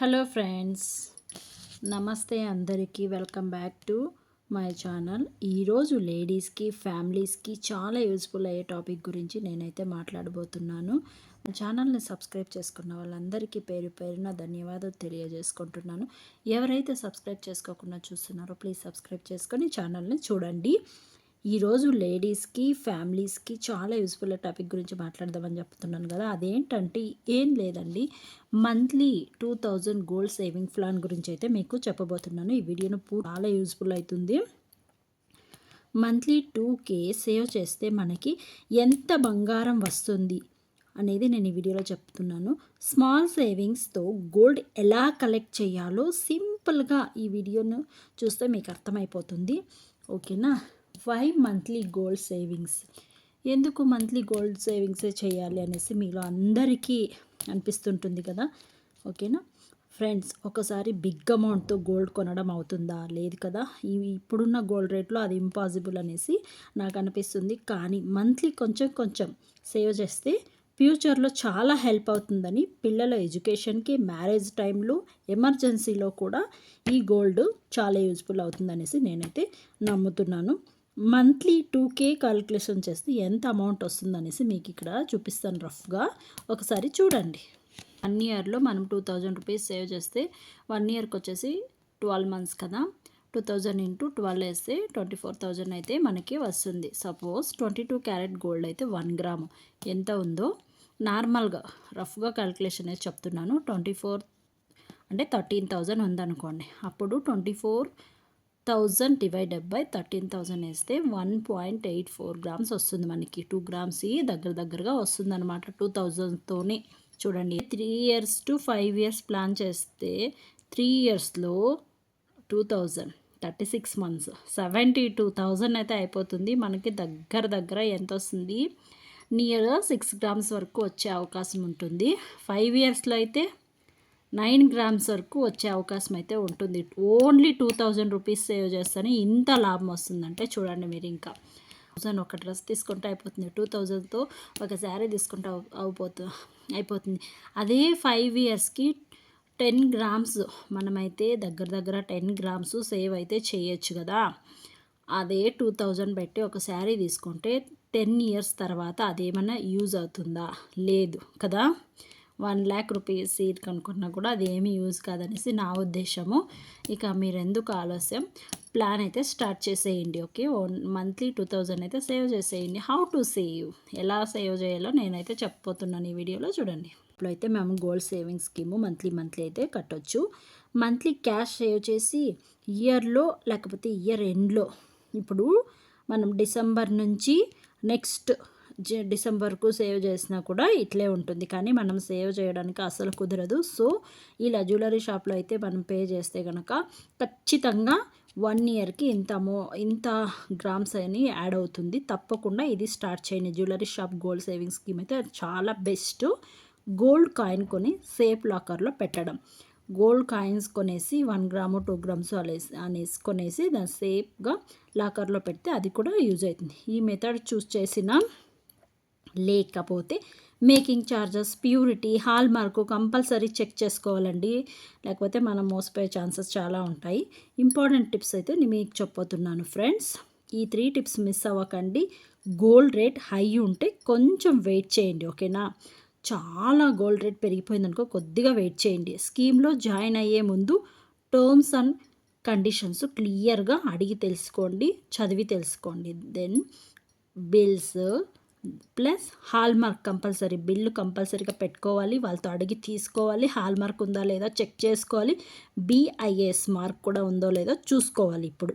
Hello friends నమస్తే అందరికీ. Welcome back to my channel. ఈరోజు లేడీస్కి ఫ్యామిలీస్కి చాలా యూజ్ఫుల్ అయ్యే టాపిక్ గురించి నేనైతే మాట్లాడబోతున్నాను. మా ఛానల్ని సబ్స్క్రైబ్ చేసుకున్న వాళ్ళందరికీ పేరు పేరున ధన్యవాదాలు తెలియజేసుకుంటున్నాను. ఎవరైతే సబ్స్క్రైబ్ చేసుకోకుండా చూస్తున్నారో ప్లీజ్ సబ్స్క్రైబ్ చేసుకొని ఛానల్ని చూడండి. ఈరోజు లేడీస్కి ఫ్యామిలీస్కి చాలా యూస్ఫుల్ టాపిక్ గురించి మాట్లాడదామని చెప్తున్నాను కదా. అదేంటంటే ఏం లేదండి. Monthly two thousand gold saving plan గురించి అయితే మీకు చెప్పబోతున్నాను. ఈ వీడియోను చాలా యూస్ఫుల్ అవుతుంది. మంత్లీ టూ కే సేవ్ చేస్తే మనకి ఎంత బంగారం వస్తుంది అనేది నేను ఈ వీడియోలో చెప్తున్నాను. స్మాల్ సేవింగ్స్తో గోల్డ్ ఎలా కలెక్ట్ చేయాలో సింపుల్గా ఈ వీడియోను చూస్తే మీకు అర్థమైపోతుంది. ఓకేనా? ఫైవ్ మంత్లీ గోల్డ్ సేవింగ్స్ ఎందుకు మంత్లీ గోల్డ్ సేవింగ్సే చేయాలి అనేసి మీలో అందరికీ అనిపిస్తుంటుంది కదా? ఓకేనా? ఫ్రెండ్స్ ఒకసారి బిగ్ అమౌంట్తో గోల్డ్ కొనడం అవుతుందా? లేదు కదా? ఇప్పుడున్న గోల్డ్ రేట్లో అది ఇంపాసిబుల్ అనేసి నాకు అనిపిస్తుంది. కానీ మంత్లీ కొంచెం కొంచెం సేవ్ చేస్తే ఫ్యూచర్లో చాలా హెల్ప్ అవుతుందని పిల్లల ఎడ్యుకేషన్కి మ్యారేజ్ టైంలో ఎమర్జెన్సీలో కూడా ఈ గోల్డ్ చాలా యూజ్ఫుల్ అవుతుందనేసి నేనైతే నమ్ముతున్నాను. మంత్లీ టూ కే కాలిక్యులేషన్ చేస్తే ఎంత అమౌంట్ వస్తుందనేసి మీకు ఇక్కడ చూపిస్తాను రఫ్గా. ఒకసారి చూడండి. వన్ ఇయర్లో మనం టూ థౌజండ్ రూపీస్ సేవ్ చేస్తే వన్ ఇయర్కి వచ్చేసి ట్వెల్వ్ మంత్స్ కదా. టూ థౌజండ్ ఇంటూ ట్వెల్వ్ వేస్తే ట్వంటీ ఫోర్ థౌజండ్ అయితే మనకి వస్తుంది. Suppose twenty two carat gold అయితే వన్ గ్రాము. ఎంత ఉందో నార్మల్గా రఫ్గా క్యాలిక్యులేషన్ అయితే చెప్తున్నాను. ట్వంటీ ఫోర్ అంటే థర్టీన్ థౌజండ్ ఉందనుకోండి. అప్పుడు twenty four thousand divided by thirteen thousand వేస్తే one point eight four grams వస్తుంది మనకి. టూ గ్రామ్స్ దగ్గర దగ్గరగా వస్తుంది అనమాట టూ థౌజండ్తోనే. చూడండి three years to five years plan చేస్తే త్రీ ఇయర్స్లో two thousand thirty six months seventy two thousand అయితే అయిపోతుంది. మనకి దగ్గర దగ్గర ఎంత వస్తుంది? నియర్ సిక్స్ గ్రామ్స్ వరకు వచ్చే అవకాశం ఉంటుంది. ఫైవ్ ఇయర్స్లో అయితే నైన్ గ్రామ్స్ వరకు వచ్చే అవకాశం అయితే ఉంటుంది. Only two thousand rupees save చేస్తేనే ఇంత లాభం వస్తుందంటే చూడండి మీరు ఇంకా. థౌజండ్ ఒక డ్రెస్ తీసుకుంటే అయిపోతుంది. టూ థౌజండ్తో ఒక శారీ తీసుకుంటే అయిపోతుంది అయిపోతుంది. అదే ఫైవ్ ఇయర్స్కి టెన్ గ్రామ్స్ మనమైతే దగ్గర దగ్గర టెన్ గ్రామ్స్ సేవ్ అయితే చేయొచ్చు కదా. అదే టూ థౌజండ్ పెట్టి ఒక శారీ తీసుకుంటే టెన్ ఇయర్స్ తర్వాత అదేమన్నా యూజ్ అవుతుందా? లేదు కదా? వన్ ల్యాక్ రూపీస్ సీట్ కనుక్కున్నా కూడా అది ఏమీ యూజ్ కాదనేసి నా ఉద్దేశము. ఇక మీరు ఎందుకు ఆలస్యం? ప్లాన్ అయితే స్టార్ట్ చేసేయండి ఓకే? మంత్లీ టూ థౌజండ్ అయితే సేవ్ చేసేయండి. హౌ టు సేవ్ ఎలా సేవ్ చేయాలో నేనైతే చెప్పబోతున్నాను ఈ వీడియోలో చూడండి. ఇప్పుడు అయితే మేము gold saving scheme monthly monthly అయితే కట్టొచ్చు. మంత్లీ క్యాష్ సేవ్ చేసి ఇయర్లో లేకపోతే ఇయర్ ఎండ్లో ఇప్పుడు మనం డిసెంబర్ నుంచి నెక్స్ట్ డిసెంబర్కు సేవ్ చేసినా కూడా ఇట్లే ఉంటుంది. కానీ మనం సేవ్ చేయడానికి అసలు కుదరదు. సో ఇలా జ్యువెలరీ షాప్లో అయితే మనం పే చేస్తే కనుక ఖచ్చితంగా వన్ ఇయర్కి ఇంత అమౌ ఇంత గ్రామ్స్ అని యాడ్ అవుతుంది. తప్పకుండా ఇది స్టార్ట్ చేయండి. Jewellery shop gold saving scheme అయితే చాలా బెస్ట్. గోల్డ్ కాయిన్ కొని సేఫ్ లాకర్లో పెట్టడం. గోల్డ్ కాయిన్స్ కొనేసి వన్ గ్రాము టూ గ్రామ్స్ అనేసి అనేసి కొనేసి దాన్ని సేఫ్గా లాకర్లో పెడితే అది కూడా యూజ్ అవుతుంది. ఈ మెథడ్ చూస్ చేసిన లేకపోతే making charges purity hallmark compulsory check చేసుకోవాలండి. లేకపోతే మనం మోసపోయే ఛాన్సెస్ చాలా ఉంటాయి. ఇంపార్టెంట్ టిప్స్ అయితే నేను మీకు చెప్పబోతున్నాను ఫ్రెండ్స్. ఈ త్రీ టిప్స్ మిస్ అవ్వకండి. గోల్డ్ రేట్ హై ఉంటే కొంచెం వెయిట్ చేయండి ఓకేనా? చాలా గోల్డ్ రేట్ పెరిగిపోయిందనుకో కొద్దిగా వెయిట్ చేయండి. స్కీమ్లో జాయిన్ అయ్యే ముందు టర్మ్స్ అండ్ కండిషన్స్ క్లియర్గా అడిగి తెలుసుకోండి చదివి తెలుసుకోండి. Then bills plus hallmark compulsory bill కంపల్సరీగా పెట్టుకోవాలి వాళ్ళతో అడిగి తీసుకోవాలి హాల్ మార్క్ ఉందా లేదా చెక్ చేసుకోవాలి బిఐఎస్ మార్క్ కూడా ఉందో లేదో చూసుకోవాలి ఇప్పుడు.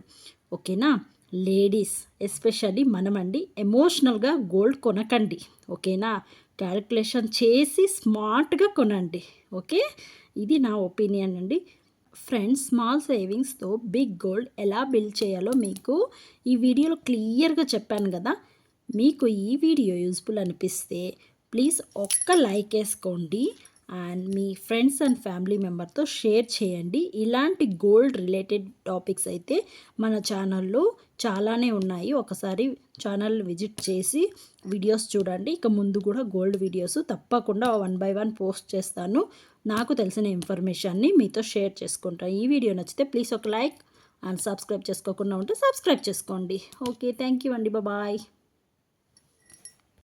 ఓకేనా? లేడీస్ ఎస్పెషల్లీ మనమండి ఎమోషనల్గా గోల్డ్ కొనకండి. ఓకేనా? క్యాలిక్యులేషన్ చేసి స్మార్ట్గా కొనండి. ఓకే? ఇది నా ఒపీనియన్ అండి. ఫ్రెండ్స్ స్మాల్ సేవింగ్స్తో బిగ్ గోల్డ్ ఎలా బిల్డ్ చేయాలో మీకు ఈ వీడియోలో క్లియర్గా చెప్పాను కదా. మీకు ఈ వీడియో యూస్ఫుల్ అనిపిస్తే ప్లీజ్ ఒక్క లైక్ వేసుకోండి అండ్ మీ ఫ్రెండ్స్ అండ్ ఫ్యామిలీ మెంబర్తో షేర్ చేయండి. ఇలాంటి గోల్డ్ రిలేటెడ్ టాపిక్స్ అయితే మన ఛానల్లో చాలానే ఉన్నాయి. ఒకసారి ఛానల్ విజిట్ చేసి వీడియోస్ చూడండి. ఇక ముందు కూడా గోల్డ్ వీడియోస్ తప్పకుండా వన్ బై వన్ పోస్ట్ చేస్తాను. నాకు తెలిసిన ఇన్ఫర్మేషన్ని మీతో షేర్ చేసుకుంటాను ఈ వీడియో నచ్చితే ప్లీజ్ ఒక లైక్ అండ్ సబ్స్క్రైబ్ చేసుకోకుండా ఉంటే సబ్స్క్రైబ్ చేసుకోండి. ఓకే థ్యాంక్ యూ అండి. బాయ్.